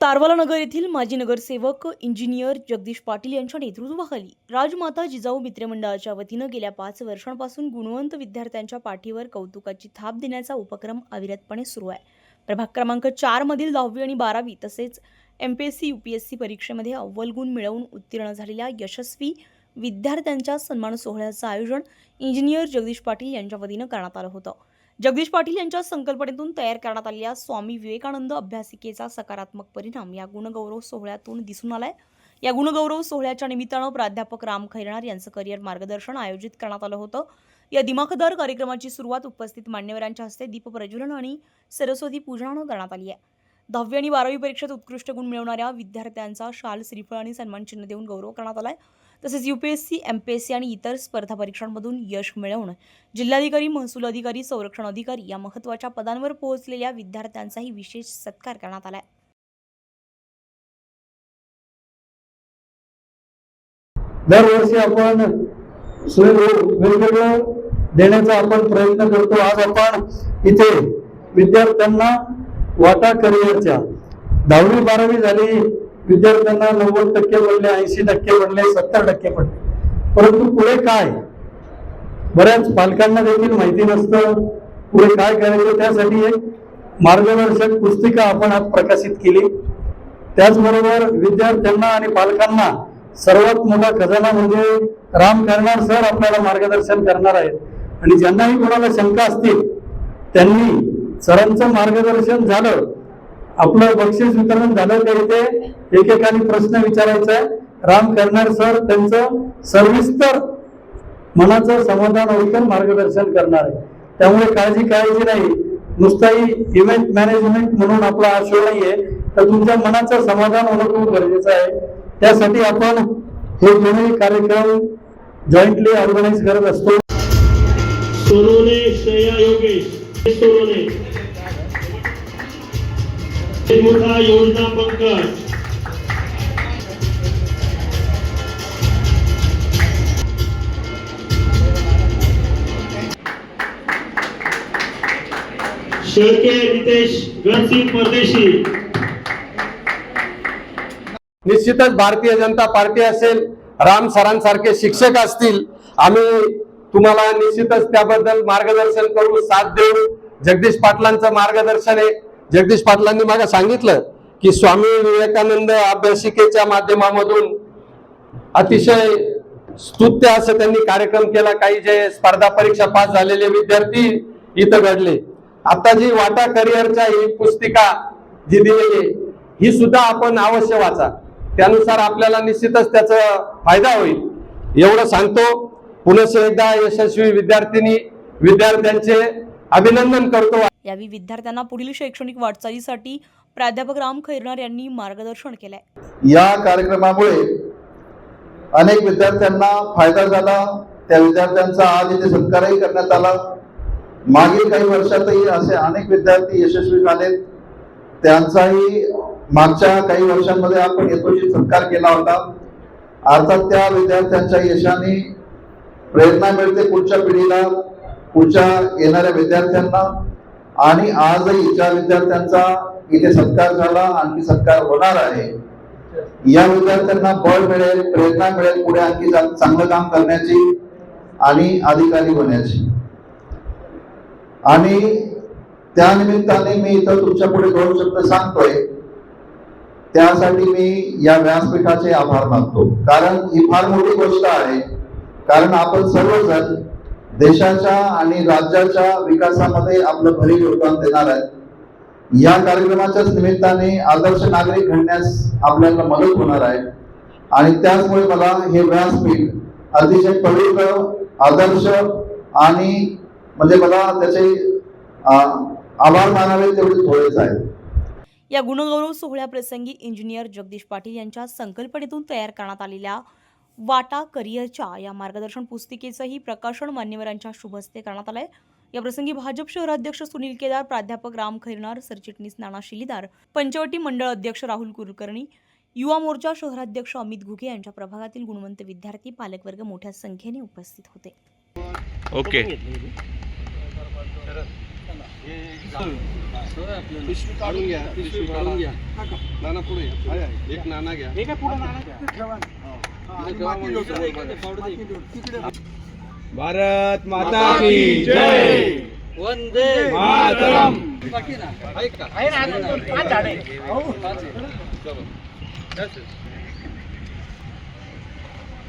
तारवाला नगर येथील माजी नगरसेवक इंजिनियर जगदीश पाटील यांच्या नेतृत्वाखाली राजमाता जिजाऊ मित्रमंडळाच्या वतीनं गेल्या पाच वर्षांपासून गुणवंत विद्यार्थ्यांच्या पाठीवर कौतुकाची थाप देण्याचा उपक्रम अविरतपणे सुरू आहे. प्रभाग क्रमांक चारमधील दहावी आणि बारावी तसेच M P S C U P S C परीक्षेमध्ये अव्वल गुण मिळवून उत्तीर्ण झालेल्या यशस्वी विद्यार्थ्यांच्या सन्मान सोहळ्याचं आयोजन इंजिनियर जगदीश पाटील यांच्या वतीनं करण्यात आलं होतं. जगदीश पाटील यांच्या संकल्पनेतून तयार करण्यात आलेल्या स्वामी विवेकानंद अभ्यासिकेचा सकारात्मक परिणाम या गुणगौरव सोहळ्यातून दिसून आलाय. या गुणगौरव सोहळ्याच्या निमित्तानं प्राध्यापक राम खैरनार यांचं करिअर मार्गदर्शन आयोजित करण्यात आलं होतं. या दिमाखदार कार्यक्रमाची सुरुवात उपस्थित मान्यवरांच्या हस्ते दीप प्रज्वलन आणि सरस्वती पूजनानं करण्यात आली आहे. दहावी आणि बारावी परीक्षेत उत्कृष्ट गुण मिळवणाऱ्या विद्यार्थ्यांचा शाल श्रीफळ आणि सन्मान चिन्ह देऊन गौरव करण्यात आलाय. तसेच युपीएससी एमपीएससी आणि इतर स्पर्धा परीक्षांमधून यश मिळवणं. जिल्हाधिकारी महसूल अधिकारी संरक्षण अधिकारी या महत्त्वाच्या पदांवर पोहोचलेल्या विद्यार्थ्यांचाही विशेष सत्कार करण्यात आलाय. दरवर्षी आपण वेगवेगळं देण्याचा आपण प्रयत्न करतो. आज आपण इथे विद्यार्थ्यांना वाटा करिअरच्या दहावी बारावी झाली विद्यार्थ्यांना नव्वद टक्के पडले ऐंशी टक्के पडले सत्तर टक्के पडले. परंतु पुढे काय? बऱ्याच पालकांना देखील माहिती नसतं पुढे काय करायचं त्यासाठी एक मार्गदर्शक पुस्तिका आपण आज प्रकाशित केली. त्याचबरोबर विद्यार्थ्यांना आणि पालकांना सर्वात मोठा खजाना म्हणजे राम करणार सर आपल्याला मार्गदर्शन करणार आहेत. आणि ज्यांनाही कोणाला शंका असतील त्यांनी सरांचं मार्गदर्शन झालं आपलं बक्षीस वितरण झालं तर इथे? एकेकाने प्रश्न विचारायचा. आहे राम करणार सर त्यांचं सविस्तर मनाचं समाधान होतं मार्गदर्शन करणार आहे. त्यामुळे काळजी करायची नाही. नुसताही इव्हेंट मॅनेजमेंट म्हणून आपला हा शो नाहीये. तर तुमच्या मनाचं समाधान होणं खूप गरजेचं आहे. त्यासाठी आपण हे दोन्ही कार्यक्रम जॉईंटली ऑर्गनाईज करत असतो. सोनवणे श्रेया योगेश मोठा योजना पंकज. शेळके नितेश गणसिंग परदेशी. निश्चितच भारतीय जनता पार्टी असेल राम सरांसारखे शिक्षक असतील आम्ही तुम्हाला निश्चितच त्याबद्दल मार्गदर्शन करू साथ देऊ जगदीश पाटलांचं मार्गदर्शन आहे जगदीश पाटलांनी मला सांगितलं की स्वामी विवेकानंद अभ्यासिकेच्या माध्यमामधून अतिशय स्तुत्य असं त्यांनी कार्यक्रम केला. काही जे स्पर्धा परीक्षा पास झालेले विद्यार्थी इथं घडले. आता जी वाटा करिअरच्या ही पुस्तिका जी दिलेली आहे ही सुद्धा आपण अवश्य वाचा. त्यानुसार आपल्याला निश्चितच त्याचा फायदा होईल. एवढं सांगतो पुनश एकदा यशस्वी विद्यार्थिनी विद्यार्थ्यांचे अभिनंदन करतो. यावेळी विद्यार्थ्यांना पुढील शैक्षणिक वाटचालीसाठी प्राध्यापक राम खैरनार यांनी मार्गदर्शन केलंय. या कार्यक्रमामुळे अनेक विद्यार्थ्यांना फायदा झाला. त्या विद्यार्थ्यांचा आज इथे सत्कारही करण्यात आला. मागील काही वर्षातही असे अनेक विद्यार्थी यशस्वी झालेत. त्यांचाही मागच्या काही वर्षांमध्ये आपण यशस्वी सत्कार केला होता. अर्थात त्या विद्यार्थ्यांच्या यशाने प्रेरणा मिळते पुढच्या पिढीला पुढच्या येणाऱ्या विद्यार्थ्यांना. आणि आजही ज्या विद्यार्थ्यांचा इथे सत्कार झाला आणखी सत्कार होणार आहे. या विद्यार्थ्यांना बळ मिळेल प्रेरणा मिळेल पुढे आणखी चांगलं काम करण्याची आणि अधिकारी होण्याची. आणि त्या निमित्ताने मी इथं तुमच्यापुढे दोन शब्द सांगतोय. त्यासाठी मी या व्यासपीठाचे आभार मानतो. कारण ही फार मोठी गोष्ट आहे. कारण आपण सर्वजण देशाच्या आणि राज्याच्या विकासामध्ये आपलं भरीव योगदान देणार आहे या कार्यक्रमाच्याच निमित्ताने आदर्श नागरिक घडण्यास आपल्याला मदत होणार आहे. आणि त्याचमुळे मला हे व्यासपीठ अतिशय पवित्र आदर्श आणि म्हणजे मला त्याचे आभार मानावे तेवढे थोडेच आहेत. या गुणगौरव सोहळ्याप्रसंगी इंजिनियर जगदीश पाटील यांच्या संकल्पनेतून तयार करण्यात आलेल्या वाटा करिअरच्या या मार्गदर्शन पुस्तिकेचंही प्रकाशन मान्यवरांच्या शुभहस्ते करण्यात आलंय. या प्रसंगी भाजप शहराध्यक्ष सुनील केदार प्राध्यापक राम खैरनार सरचिटणीस नाना शिलीदार पंचवटी मंडळ अध्यक्ष राहुल कुलकर्णी युवा मोर्चा शहराध्यक्ष अमित घुगे यांच्या प्रभागातील गुणवंत विद्यार्थी पालकवर्ग मोठ्या संख्येने उपस्थित होते. ओके. काढून घ्या पिशवी काढून घ्या नाना पुढे या. आहे, आहे. एक